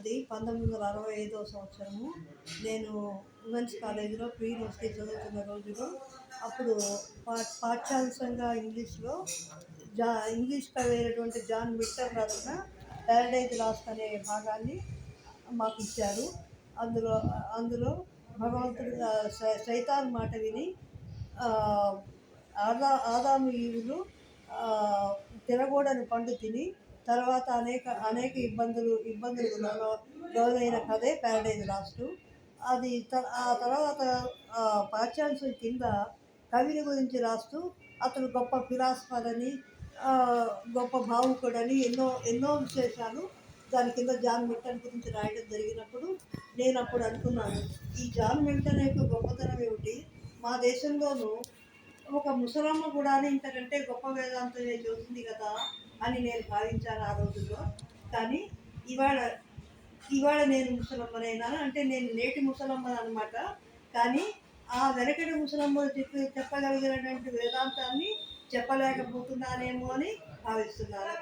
అది పంతొమ్మిది వందల అరవై ఐదో సంవత్సరము. నేను ఉమెన్స్ కాలేజీలో ప్రీ యూనివర్సిటీ చదువుతున్న రోజులో. అప్పుడు పా పాఠ్యాంశంగా ఇంగ్లీష్లో జా ఇంగ్లీష్ కవి జాన్ మిట్టర్ రాసిన ప్యారడైజ్ లాస్ట్ అనే భాగాన్ని మాకు ఇచ్చారు. అందులో అందులో భగవంతుడు సైతాన్ మాట విని ఆదా ఆదాము ఈవులు ఆ, తినకూడని పండు తిని తర్వాత అనేక అనేక ఇబ్బందులు ఇబ్బందులు లోన- లోనైన కథే ప్యారడైజ్ లాస్ట్. అది త- ఆ తర్వాత పాఠ్యాంశం కింద కవిని గురించి రాస్తూ అతను గొప్ప ఫిలాసఫర్ అని గొప్ప భావుకుడని ఎన్నో ఎన్నో విశేషాలు దాని కింద జాన్ మిల్టన్ గురించి రాయడం జరిగినప్పుడు నేను అప్పుడు అనుకున్నాను ఈ జాన్ మిల్టన్ యొక్క గొప్పతనం ఏమిటి? మా దేశంలోనూ ఒక ముసలమ్మ కూడా ఇంతకంటే గొప్ప వేదాంతమే చూసింది కదా. అని నేను భావించాను ఆ రోజుల్లో. కానీ ఇవాళ ఇవాళ నేను ముసలమ్మనైనా అంటే నేను నేటి ముసలమ్మని అనమాట కానీ ఆ వెనకటి ముసలమ్మలు చెప్పి చెప్పగలిగినటువంటి వేదాంతాన్ని చెప్పలేకపోతున్నానేమో అని భావిస్తున్నాను.